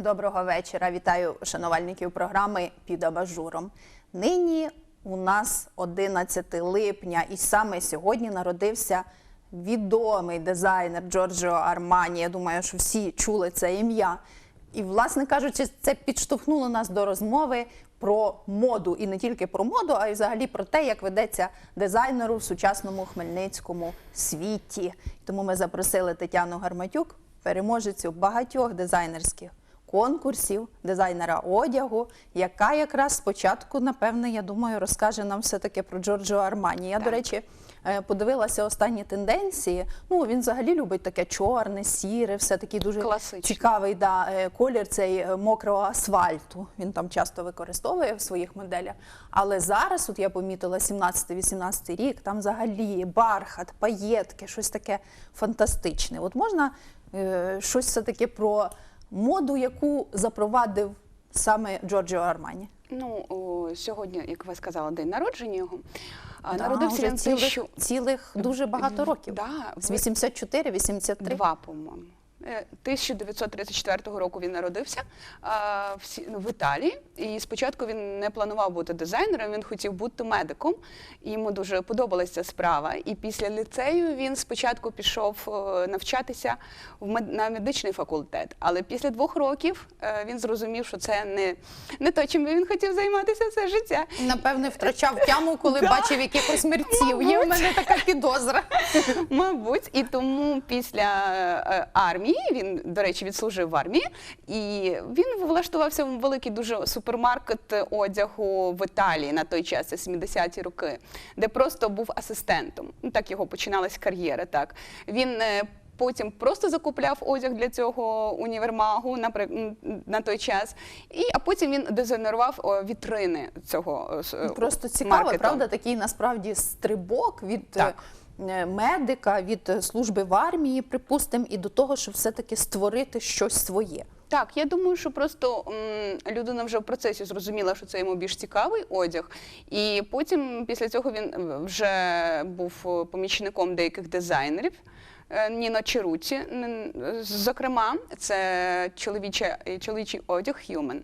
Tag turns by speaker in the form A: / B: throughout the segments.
A: Доброго вечора. Вітаю шанувальників програми під абажуром. Нині у нас 11 липня, і саме сьогодні народився відомий дизайнер Джорджіо Армані. Я думаю, що всі чули це ім'я. І, власне кажучи, це підштовхнуло нас до розмови про моду і не тільки про моду, а й взагалі про те, як ведеться дизайнеру в сучасному хмельницькому світі. Тому ми запросили Тетяну Гарматюк, переможецю багатьох дизайнерських конкурсів, дизайнера одягу, яка якраз спочатку, напевне, я думаю, розкаже нам все-таки про Джорджо Армані. Я, до речі, е, подивилася останні тенденції. Ну, він взагалі любить таке чорне, сіре, все такий дуже
B: Класичне.
A: цікавий да, е, колір цей е, мокрого асфальту. Він там часто використовує в своїх моделях. Але зараз, от я помітила 17-18 рік, там взагалі бархат, паєтки, щось таке фантастичне. От можна е, щось все-таки про моду, яку запровадив саме Джорджіо Армані.
B: Ну, о, сьогодні, як ви сказали, день народження його.
A: Да,
B: Народився він
A: цілих, цілих дуже багато років.
B: Да,
A: З
B: ви-
A: 84-83.
B: Два, по-моєму. Е, 1934 року він народився а, в, Сі- ну, в Італії. І спочатку він не планував бути дизайнером, він хотів бути медиком. І йому дуже подобалася ця справа. І після ліцею він спочатку пішов е, навчатися в мед... на медичний факультет. Але після двох років е, він зрозумів, що це не, не то, чим він хотів займатися все життя.
A: Напевне, втрачав тяму, коли бачив якихось мерців. Є в мене така підозра.
B: Мабуть, і тому після е, армії він, до речі, відслужив в армії, і він влаштувався в великий дуже супермаркет одягу в Італії на той час, це 70-ті роки, де просто був асистентом. Ну, так його починалась кар'єра. Так він е, Потім просто закупляв одяг для цього універмагу на той час, і а потім він дизайнерував вітрини цього е, е,
A: Просто цікаво,
B: маркету.
A: правда, такий насправді стрибок від
B: Так.
A: Е, медика, від е, служби в армії, припустимо, і до того, щоб все-таки створити щось своє.
B: Так, я думаю, що просто людина вже в процесі зрозуміла, що це йому більш цікавий одяг. І потім після цього він е, вже був помічником деяких дизайнерів. Е, Ніно Черуті, зокрема, це чоловіче, е, чоловічий одяг Human.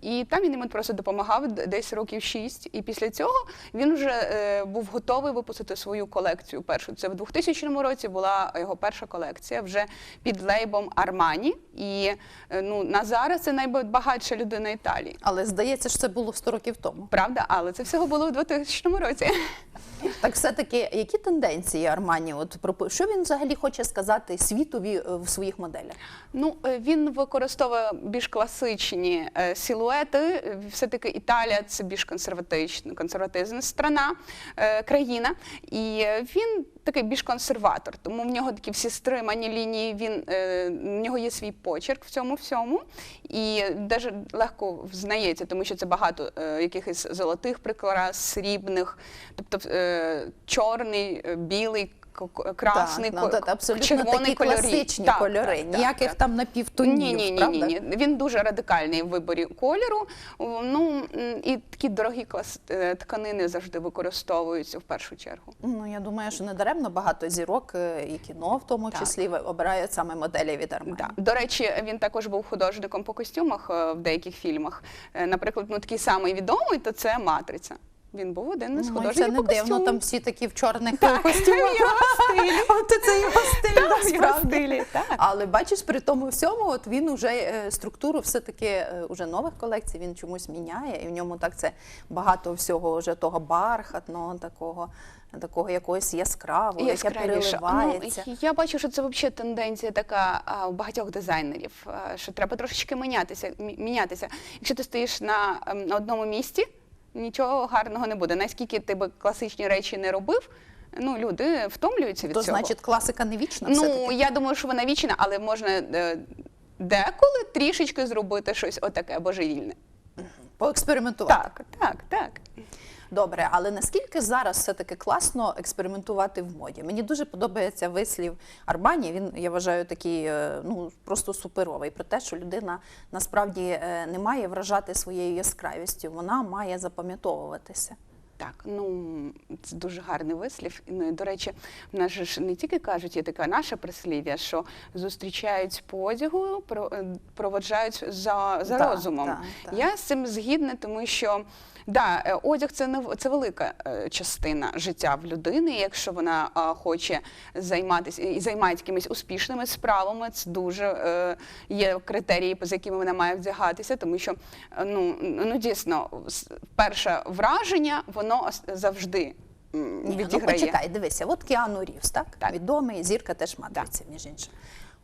B: І там він йому просто допомагав десь років шість. І після цього він вже е, був готовий випустити свою колекцію. Першу це в 2000 році була його перша колекція вже під лейбом Армані. І е, ну на зараз це найбагатша людина Італії.
A: Але здається, що це було 100 років тому.
B: Правда, але це всього було в 2000 році.
A: Так, все-таки, які тенденції Армані? От що він взагалі хоче сказати світові е, в своїх моделях?
B: Ну, е, він використовує більш класичні е, силуети. Е, Все-таки Італія це більш консерватична, консервативна страна, країна. І він такий більш консерватор, тому в нього такі всі стримані лінії. Він в нього є свій почерк в цьому всьому, і навіть легко взнається, тому що це багато якихось золотих прикрас, срібних, тобто чорний, білий. Красний,
A: так, ну, абсолютно
B: червоний
A: такі
B: кольорі.
A: класичні
B: Так,
A: кольори,
B: так, так,
A: ніяких
B: так.
A: там напівтонів,
B: Ні, ні, ні,
A: правда?
B: ні, ні. Він дуже радикальний в виборі кольору. Ну і такі дорогі клас е, тканини завжди використовуються в першу чергу.
A: Ну, я думаю, що не даремно багато зірок е, і кіно, в тому
B: Так.
A: числі, обирають саме моделі від Армані.
B: Да. До речі, він також був художником по костюмах е, в деяких фільмах. Наприклад, ну такий самий відомий, то це Матриця. Він був один із
A: Ну,
B: художників
A: це не дивно, там всі такі в чорних костюмах.
B: в його стилі.
A: От це його стиль, насправді. Але бачиш, при тому всьому, от він уже е, структуру все-таки е, уже нових колекцій він чомусь міняє, і в ньому так це багато всього вже того бархатного, такого, такого якогось яскравого, яке
B: Яскравіше.
A: переливається.
B: Ну, я бачу, що це взагалі тенденція така у багатьох дизайнерів, а, що треба трошечки мінятися. мінятися. Якщо ти стоїш на, ем, на одному місці, нічого гарного не буде. Наскільки ти би класичні речі не робив, ну люди втомлюються від
A: То
B: цього.
A: значить класика не вічна
B: ну
A: все-таки?
B: я думаю, що вона вічна, але можна е, деколи трішечки зробити щось отаке божевільне.
A: Поекспериментувати.
B: Так, так, так.
A: Добре, але наскільки зараз все-таки класно експериментувати в моді? Мені дуже подобається вислів Арбані. Він я вважаю такий е, ну просто суперовий про те, що людина насправді е, не має вражати своєю яскравістю, вона має запам'ятовуватися.
B: Так, ну це дуже гарний вислів. Ну, і, до речі, в нас ж не тільки кажуть, є таке наше прислів'я, що зустрічають по одягу, про- е, проводжають за, за
A: Так,
B: розумом.
A: так, так.
B: Я з цим згідна, тому що да, е, одяг це не це велика е, частина життя в людини. Якщо вона хоче займатися і займається якимись успішними справами, це дуже е, є критерії, за якими вона має вдягатися, тому що ну, ну дійсно перше враження воно завжди
A: Ні, ну почекай, дивися, от Кіану Рівс, так?
B: Так.
A: Відомий, зірка теж матриці, між іншим.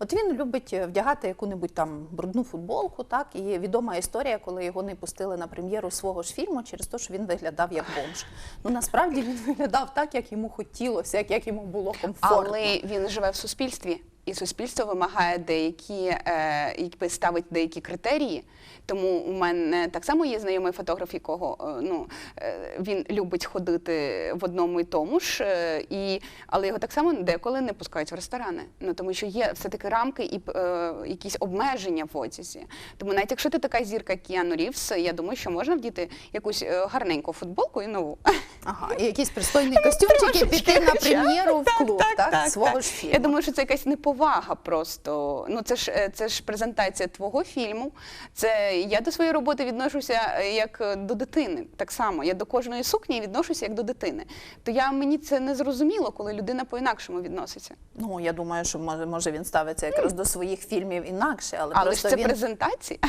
A: От він любить е, вдягати яку-небудь там брудну футболку, так? І відома історія, коли його не пустили на прем'єру свого ж фільму через те, що він виглядав як бомж. Ну насправді він виглядав так, як йому хотілося, як, як йому було комфортно.
B: Але він живе в суспільстві, і суспільство вимагає деякі, е, якби ставить деякі критерії. Тому у мене так само є знайомий фотограф, якого е, ну е, він любить ходити в одному і тому ж, і але його так само деколи не пускають в ресторани. Ну тому що є все таки рамки і е, якісь обмеження в одязі. Тому навіть якщо ти така зірка Кіану Рівс, я думаю, що можна вдіти якусь гарненьку футболку і нову.
A: Ага, і якийсь пристойний костюмчик і піти на прем'єру в клуб, так, свого ж фільму.
B: Я думаю, що це якась неповага просто. Ну це ж е, це ж презентація твого фільму. Це я до своєї роботи відношуся е, як е, до дитини. Так само я до кожної сукні відношуся як до дитини. То я мені це не зрозуміло, коли людина по-інакшому відноситься.
A: Ну, я думаю, що може, він ставиться якраз до своїх фільмів інакше, але,
B: Але ж це
A: він
B: презентація.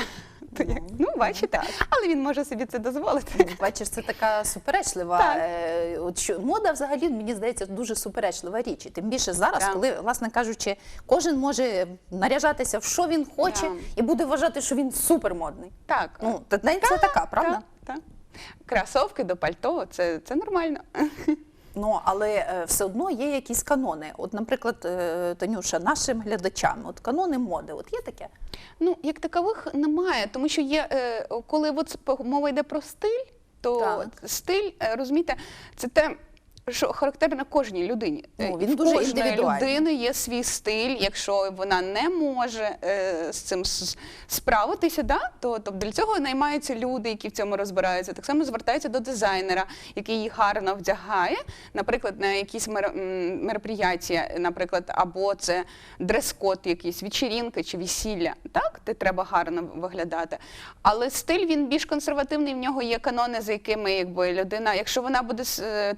B: То як, ну, бачите, але він може собі це дозволити.
A: Ну, Бачиш, це така суперечлива. Е, От що мода взагалі мені здається дуже суперечлива річ. І тим більше зараз,
B: Так.
A: коли, власне кажучи, кожен може наряжатися в що він хоче,
B: Так.
A: і буде вважати, що він супермодний.
B: Так.
A: Ну, та навіть це така, правда?
B: Так, так. Кросовки до пальто це, це нормально.
A: Ну але е, все одно є якісь канони. От, наприклад, е, Танюша, нашим глядачам, от канони моди, от є таке?
B: Ну, як такових немає, тому що є, е, коли от мова йде про стиль, то
A: Так.
B: стиль, розумієте, це те, що характерно кожній людині.
A: Ну,
B: Е,
A: він дуже
B: кожної людини є свій стиль. Якщо вона не може е, з цим справитися, да, то, то для цього наймаються люди, які в цьому розбираються. Так само звертаються до дизайнера, який їх гарно вдягає, наприклад, на якісь мер, м, наприклад, або це дрес-код, якийсь вечірінки чи весілля, так, де треба гарно виглядати. Але стиль він більш консервативний, в нього є канони, за якими якби людина, якщо вона буде е,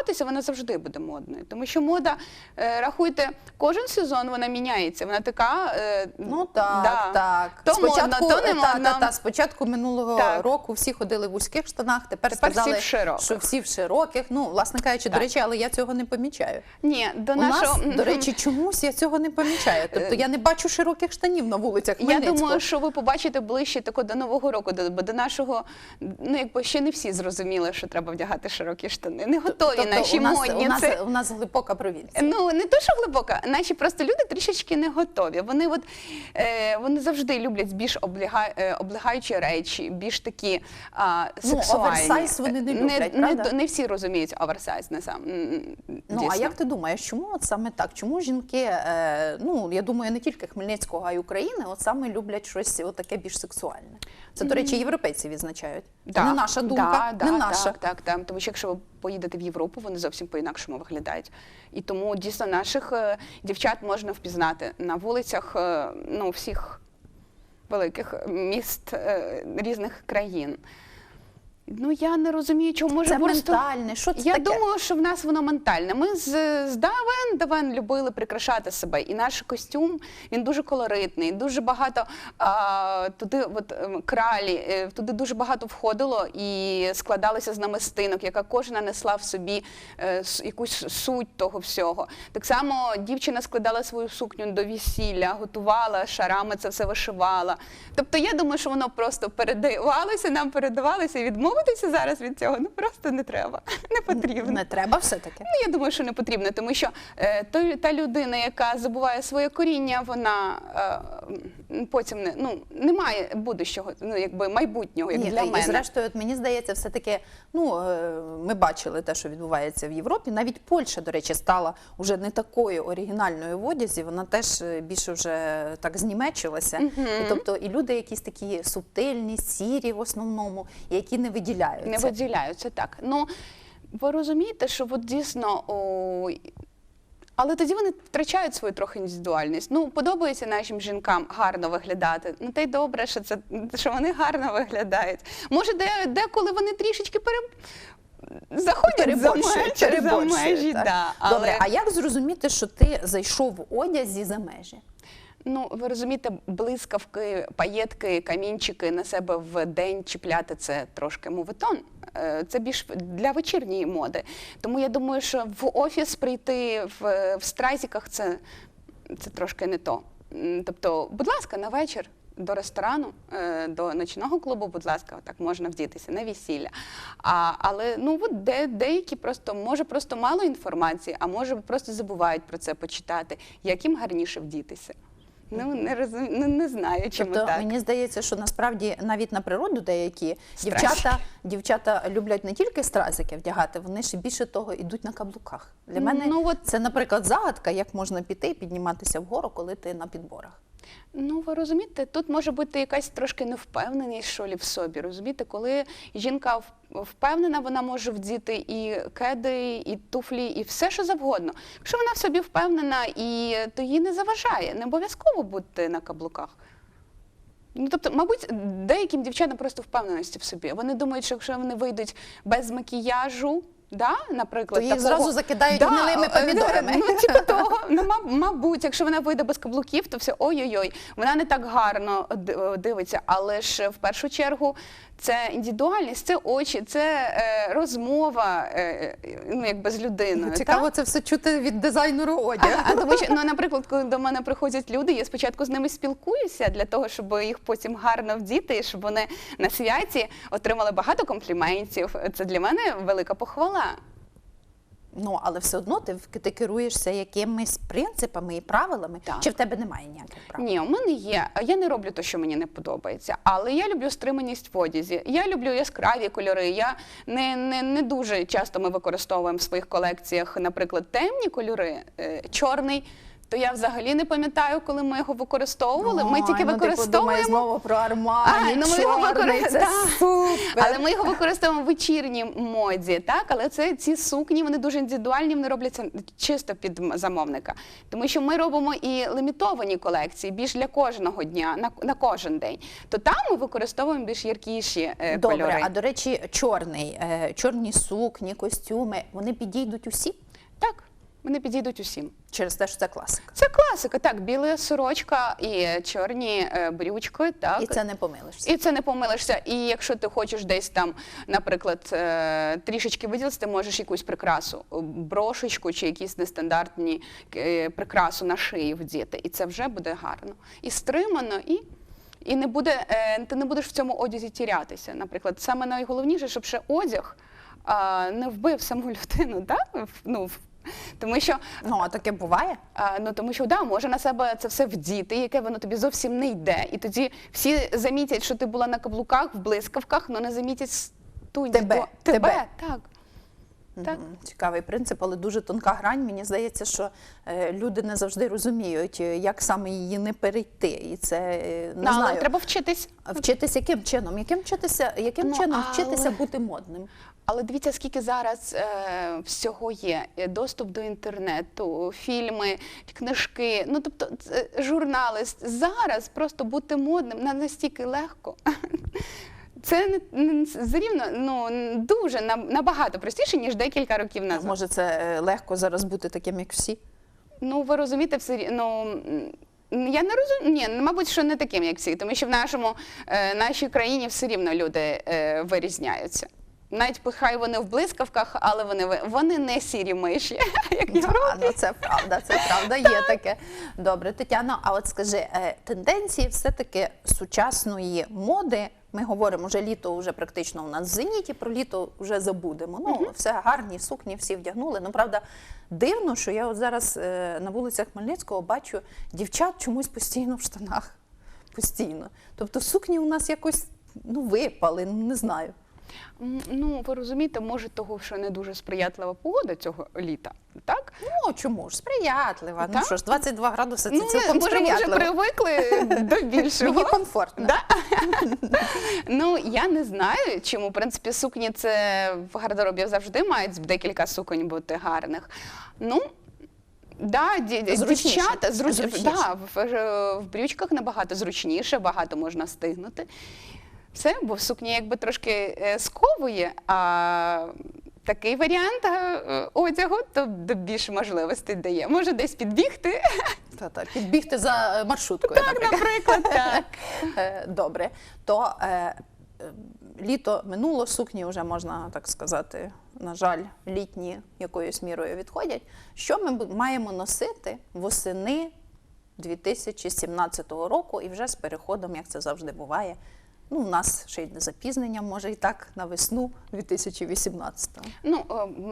B: так вдягатися, вона завжди буде модною. Тому що мода, е, рахуйте, кожен сезон вона міняється. Вона така. е,
A: Ну так,
B: да.
A: так.
B: То модно, то не
A: та,
B: модно.
A: та, та, спочатку минулого
B: Так.
A: року всі ходили в вузьких штанах, тепер,
B: Тепер всі
A: сказали,
B: в
A: що всі в широких. Ну, власне кажучи, до речі, але я цього не помічаю.
B: Ні, до
A: У
B: нашого
A: нас, до речі, чомусь я цього не помічаю. Тобто я не бачу широких штанів на вулицях
B: Я думаю, що ви побачите ближче тако до нового року, до, бо до нашого, ну якби ще не всі зрозуміли, що треба вдягати широкі штани. Не готові
A: Тобто
B: наші
A: у нас,
B: модні.
A: у, нас,
B: це-
A: у нас глибока провінція.
B: Ну не то, що глибока, наші просто люди трішечки не готові. Вони от е, вони завжди люблять більш обліга, е, облегаючі речі, більш такі а,
A: Ну, оверсайз вони не люблять,
B: не,
A: правда?
B: не всі розуміють оверсайз на сам.
A: Ну а як ти думаєш, чому от саме так? Чому жінки, е, ну я думаю, не тільки Хмельницького, а й України, от саме люблять щось таке більш сексуальне? Це, до речі, європейці відзначають. Да. не наша думка,
B: да,
A: не
B: да,
A: наша.
B: Так, так, так. Тому що якщо ви поїдете в Європу, вони зовсім по-інакшому виглядають. І тому дійсно наших е, дівчат можна впізнати на вулицях е, ну, всіх великих міст е, різних країн. Ну я не розумію, чому може
A: Це
B: просто...
A: ментальне, що це
B: Я
A: таке?
B: думаю, що в нас воно ментальне. Ми з, з давен давен любили прикрашати себе, і наш костюм він дуже колоритний, дуже багато а, туди, от ем, кралі, е, туди дуже багато входило і складалося з намистинок, яка кожна несла в собі е, якусь суть того всього. Так само дівчина складала свою сукню до весілля, готувала шарами, це все вишивала. Тобто я думаю, що воно просто передавалося, нам передавалося і відмовитися зараз від цього. Ну просто не треба, не потрібно.
A: Не треба все-таки.
B: Ну, я думаю, що не потрібно, тому що е, та людина, яка забуває своє коріння, вона, е, потім не ну немає будущого, ну якби майбутнього, як
A: Ні,
B: для
A: і,
B: мене.
A: зрештою, от мені здається, все таки, ну е, ми бачили те, що відбувається в Європі. Навіть Польща, до речі, стала уже не такою оригінальною в одязі. Вона теж е, більше вже так знімечилася. І, тобто, і люди якісь такі субтильні, сірі в основному, які не виділяються.
B: Не виділяються так. Ну ви розумієте, що от дійсно. О, але тоді вони втрачають свою трохи індивідуальність. Ну, подобається нашим жінкам гарно виглядати. Ну, та й добре, що це що вони гарно виглядають. Може, де, деколи вони трішечки пере... заходять за межі, за межі
A: так.
B: да. але...
A: Добре, а як зрозуміти, що ти зайшов в одязі за межі?
B: Ну, ви розумієте, блискавки, паєтки, камінчики на себе в день чіпляти це трошки мовитон. Е, Це більш для вечірньої моди. Тому я думаю, що в офіс прийти в, в страйзіках це, це трошки не то. Тобто, будь ласка, на вечір. До ресторану, е, до ночного клубу, будь ласка, так можна вдітися на весілля. А, але ну от де, деякі просто може просто мало інформації, а може просто забувають про це почитати, як їм гарніше вдітися. Ну не розум... ну, не знаю, чому
A: Тобто
B: так.
A: мені здається, що насправді навіть на природу деякі дівчата, дівчата люблять не тільки стразики вдягати, вони ще більше того йдуть на каблуках. Для мене
B: Ну, от-
A: це, наприклад, загадка, як можна піти і підніматися вгору, коли ти на підборах.
B: Ну, ви розумієте, тут може бути якась трошки невпевненість що лі в собі. Розумієте, коли жінка впевнена, вона може вдіти і кеди, і туфлі, і все, що завгодно. Якщо вона в собі впевнена, і то їй не заважає, не обов'язково бути на каблуках. Ну, тобто, мабуть, деяким дівчатам просто впевненості в собі. Вони думають, що якщо вони вийдуть без макіяжу, да, наприклад,
A: То їх зразу закидають гнилими
B: е,
A: помідорами.
B: Ну, типу того, ну, маб- мабуть, якщо вона вийде без каблуків, то все ой-ой-ой, вона не так гарно д- дивиться. Але ж в першу чергу це індивідуальність, це очі, це е, розмова е, ну, якби з людиною.
A: Цікаво
B: так?
A: це все чути від дизайнеру
B: А,
A: одягу.
B: а тому що, ну, наприклад, коли до мене приходять люди, я спочатку з ними спілкуюся для того, щоб їх потім гарно вдіти, і щоб вони на святі отримали багато компліментів. Це для мене велика похвала.
A: Ну але все одно ти, ти керуєшся якимись принципами і правилами,
B: Так.
A: чи в тебе немає ніяких правил?
B: Ні, у мене є. Я не роблю те, що мені не подобається, але я люблю стриманість в одязі. Я люблю яскраві кольори. Я не, не, не дуже часто ми використовуємо в своїх колекціях, наприклад, темні кольори, е, чорний. То я взагалі не пам'ятаю, коли ми його використовували. Ми тільки
A: ну, ти
B: використовуємо.
A: знову про Армані,
B: ну, ми його
A: це супер.
B: Але ми його використовуємо в вечірній моді, так? Але це ці сукні, вони дуже індивідуальні, вони робляться чисто під замовника. Тому що ми робимо і лімітовані колекції більш для кожного дня, на, на кожен день. То там ми використовуємо більш яркіші е,
A: Добре,
B: кольори.
A: а до речі, чорний, е, чорні сукні, костюми, вони підійдуть усі
B: Так, вони підійдуть усім.
A: через те, що це класика.
B: Це класика, так, біла сорочка і чорні е, брючки, так.
A: І це не помилишся.
B: І це не помилишся. І якщо ти хочеш десь там, наприклад, е, трішечки виділити, ти можеш якусь прикрасу, е, брошечку чи якісь нестандартні е, прикрасу на шиї вдіти. І це вже буде гарно. І стримано, і. І не буде, е, ти не будеш в цьому одязі тірятися. Наприклад, саме найголовніше, щоб ще одяг а, не вбив саму людину, так? Ну, в- тому що
A: Ну, а таке буває.
B: а, ну тому що да, може на себе це все вдіти, яке воно тобі зовсім не йде. І тоді всі замітять, що ти була на каблуках, в блискавках, але не замітять ту
A: Тебе, тебе.
B: тебе. Так. Так.
A: Цікавий принцип, але дуже тонка грань. Мені здається, що е, люди не завжди розуміють, е, як саме її не перейти. І це е, не
B: Ну, але
A: знаю.
B: треба вчитись.
A: Вчитися яким чином? Яким вчитися, яким
B: Ну,
A: чином
B: але-
A: вчитися бути модним?
B: Але дивіться, скільки зараз е, всього є: доступ до інтернету, фільми, книжки, ну тобто це, журнали. Зараз просто бути модним на настільки легко. Це не, зрівно ну дуже набагато простіше ніж декілька років назад.
A: Може, це е, легко зараз бути таким, як всі?
B: Ну ви розумієте, все ну. Я не розумію, ні, мабуть, що не таким, як всі, тому що в нашому е, нашій країні все рівно люди е, вирізняються. Навіть хай вони в блискавках, але вони вони не сірі миші, як я
A: А, ну це правда, це правда, є таке. Добре, Тетяно, а от скажи, е, тенденції все-таки сучасної моди. Ми говоримо, вже літо вже практично у нас в зеніті, про літо вже забудемо. Ну, все гарні сукні, всі вдягнули. Ну, правда, дивно, що я от зараз е, на вулицях Хмельницького бачу дівчат чомусь постійно в штанах. постійно. Тобто сукні у нас якось ну, випали, ну, не знаю.
B: Ну, ви розумієте, може того, що не дуже сприятлива погода цього літа, так?
A: Ну чому ж сприятлива? Ну що ж, 22 градуси це
B: ну,
A: цілком
B: може, ми вже привикли до більшого.
A: Мені комфортно.
B: Да? ну, я не знаю, чому, в принципі, сукні це в гардеробі завжди мають декілька суконь бути гарних. Ну, Да,
A: Зручніше.
B: дівчата зруч...
A: Зручніше.
B: Да, в, в брючках набагато зручніше, багато можна стигнути. Все, бо сукня якби трошки е, сковує, а такий варіант е, одягу то більше можливостей дає. Може десь підбігти.
A: Та-та, підбігти за е, маршруткою.
B: Так,
A: наприклад.
B: так.
A: Добре, то е, літо минуло, сукні вже можна так сказати, на жаль, літні якоюсь мірою відходять. Що ми маємо носити восени 2017 року і вже з переходом, як це завжди буває. Ну, у нас ще й запізнення, може і так, на весну 2018-го.
B: Ну,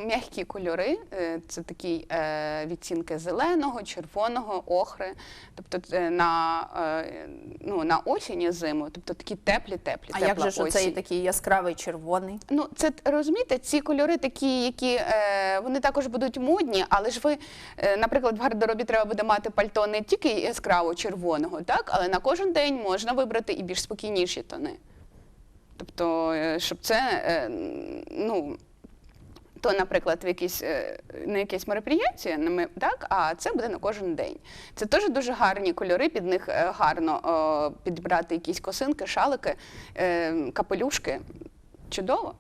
B: м'які кольори е, це такі е, відтінки зеленого, червоного, охри. Тобто е, на, е, ну, на осінь і зиму, тобто такі теплі, теплі.
A: А
B: тепла
A: як же ж оцей такий яскравий червоний?
B: Ну, це розумієте, ці кольори такі, які е, вони також будуть модні, але ж ви, е, наприклад, в гардеробі треба буде мати пальто не тільки яскраво червоного, так, але на кожен день можна вибрати і більш спокійніші тони. Тобто, е, щоб це, е, ну. То, наприклад, в якісь, е, на якесь мероприятие, так, а це буде на кожен день. Це теж дуже гарні кольори, під них гарно е, підібрати якісь косинки, шалики, капелюшки. Чудово.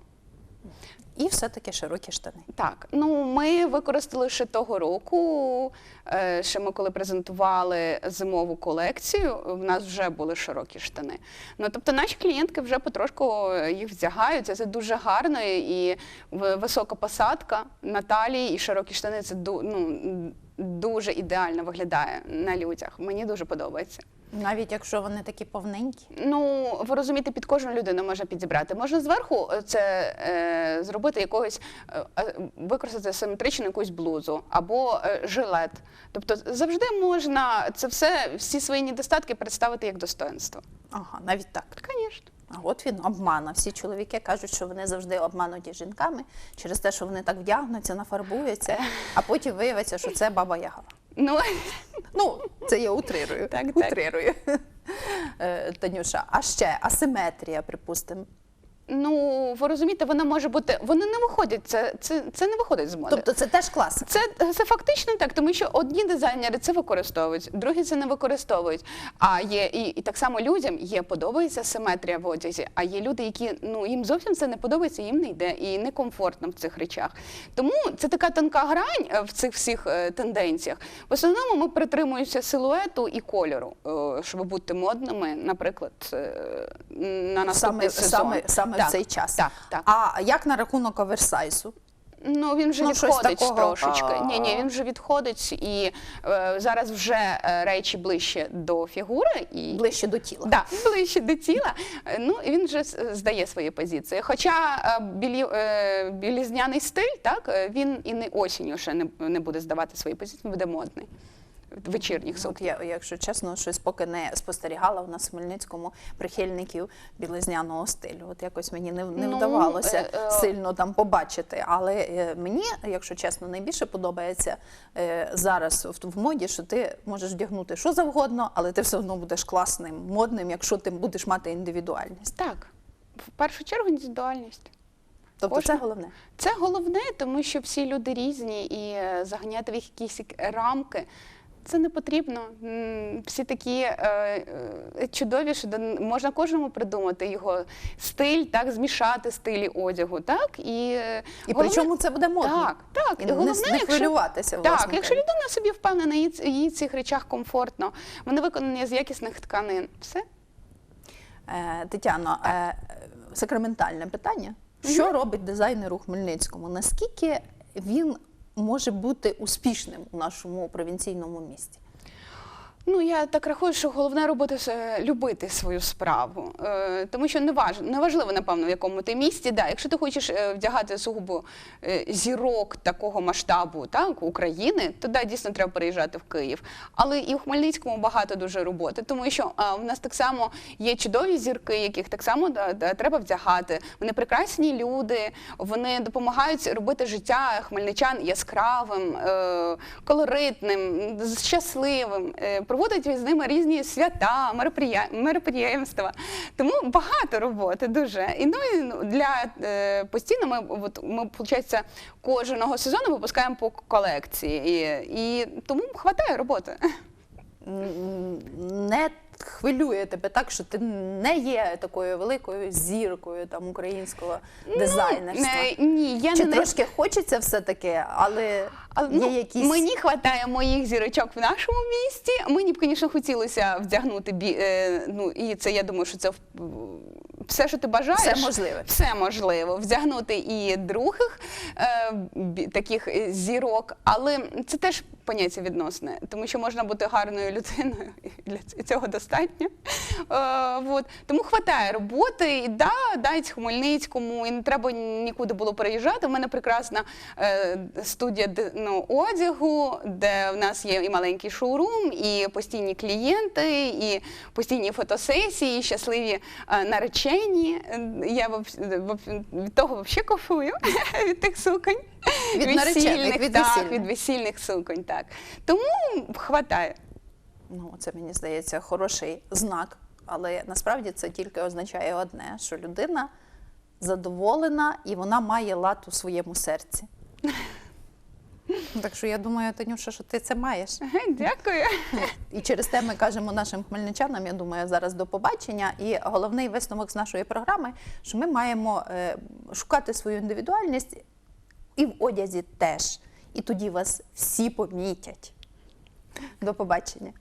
A: І все-таки широкі штани.
B: Так, ну ми використали ще того року. е, Ще ми коли презентували зимову колекцію, в нас вже були широкі штани. Ну тобто наші клієнтки вже потрошку їх вдягаються. Це дуже гарно і висока посадка на талії і широкі штани. Це ну, дуже ідеально виглядає на людях. Мені дуже подобається.
A: Навіть якщо вони такі повненькі.
B: Ну, ви розумієте, під кожну людину можна підібрати. Можна зверху е, це е, зробити якогось, е, е, використати симетричну якусь блузу або е, жилет. Тобто завжди можна це все, всі свої недостатки представити як достоинство.
A: Ага, навіть так.
B: Звісно.
A: А от він обмана. Всі чоловіки кажуть, що вони завжди обмануті жінками через те, що вони так вдягнуться, нафарбуються, а потім виявиться, що це баба Яга.
B: Ну,
A: Ну, це я утрирую.
B: Так, так.
A: утрирую. Е, Танюша, а ще асиметрія, припустимо.
B: Ну, ви розумієте, вона може бути. Вони не виходять, це, це, це не виходить з моди.
A: Тобто це теж класика.
B: Це, це фактично так, тому що одні дизайнери це використовують, другі це не використовують. А є і, і так само людям є подобається симетрія в одязі, а є люди, які ну їм зовсім це не подобається, їм не йде і некомфортно в цих речах. Тому це така тонка грань е, в цих всіх е, тенденціях. В основному ми притримуємося силуету і кольору, е, щоб бути модними, наприклад, на наступний
A: Саме,
B: сезон.
A: саме, саме
B: Так,
A: цей час.
B: Так, так.
A: А як на рахунок оверсайзу?
B: Ну він вже
A: Ну,
B: відходить
A: такого,
B: трошечки.
A: а.
B: Ні, ні, він вже відходить і е, зараз вже е, речі ближче до фігури і
A: Ближче до тіла.
B: Да, ближче до тіла. Е, Ну і він вже здає свої позиції. Хоча е, білі, е, білізняний стиль, так е, він і не осінню ще не, не буде здавати свої позиції, він буде модний. Вечірніх
A: От я, якщо чесно, щось поки не спостерігала у нас в Хмельницькому прихильників білизняного стилю. От якось мені не, не
B: Ну,
A: вдавалося
B: е, е,
A: сильно там побачити. Але е, мені, якщо чесно, найбільше подобається е, зараз в, в моді, що ти можеш вдягнути що завгодно, але ти все одно будеш класним, модним, якщо ти будеш мати індивідуальність.
B: Так, в першу чергу індивідуальність.
A: Тобто
B: Кожна-
A: це головне.
B: Це головне, тому що всі люди різні і е, заганяти в їх якісь рамки. Це не потрібно. Всі такі е, е, чудові, що до- можна кожному придумати його стиль, так, змішати стилі одягу, так і,
A: І
B: головне-
A: причому це буде модно.
B: Так, так.
A: І не,
B: головне,
A: не
B: якщо-
A: хвилюватися.
B: Так, якщо людина собі впевнена, їй, в цих речах комфортно, вони виконані з якісних тканин. Все.
A: Е, Тетяно, е, сакраментальне питання. Що робить дизайнер у Хмельницькому? Наскільки він може бути успішним у нашому провінційному місті?
B: Ну, я так рахую, що головне робити любити свою справу. Е, тому що не важ, не важливо, напевно, в якому ти місті. Да, якщо ти хочеш е, вдягати сугубо е, зірок такого масштабу, так, України, то да, дійсно треба переїжджати в Київ. Але і в Хмельницькому багато дуже роботи, тому що в нас так само є чудові зірки, яких так само да, да, треба вдягати. Вони прекрасні люди, вони допомагають робити життя хмельничан яскравим, е, колоритним, щасливим, проводять з ними різні свята, мероприємства. Тому багато роботи дуже. І ну і ну, для е, постійно ми от ми виходить, кожного сезону випускаємо по колекції, і, і тому хватає роботи.
A: Не хвилює тебе так, що ти не є такою великою зіркою там українського дизайнерства.
B: Ну, Ні, я
A: Чи
B: не
A: трошки хочеться все таки, але,
B: Але,
A: є
B: ну,
A: якісь
B: Мені вистачає моїх зірочок в нашому місті. Мені б, звісно, хотілося вдягнути бі... е, ну, і це я думаю, що це в- все, що ти бажаєш.
A: Все можливе.
B: Все можливо. Вдягнути і других е, таких е, зірок, але це теж поняття відносне, тому що можна бути гарною людиною, і для цього достатньо. Е, вот. Тому вистачає роботи, і да, дають Хмельницькому, і не треба нікуди було переїжджати. У мене прекрасна е, студія ну, одягу, де в нас є і маленький шоурум, і постійні клієнти, і постійні фотосесії, і щасливі е, наречені. Е, Я воб- від того взагалі кайфую, від тих суконь.
A: Від наречених, від
B: так, від весільних суконь, так. Тому хватає.
A: ну це мені здається хороший знак. Але насправді це тільки означає одне, що людина задоволена і вона має лад у своєму серці. Так що я думаю, Танюша, що ти це маєш.
B: Дякую.
A: І через те ми кажемо нашим хмельничанам, я думаю, зараз до побачення. І головний висновок з нашої програми, що ми маємо е, шукати свою індивідуальність і в одязі теж. І тоді вас всі помітять. До побачення.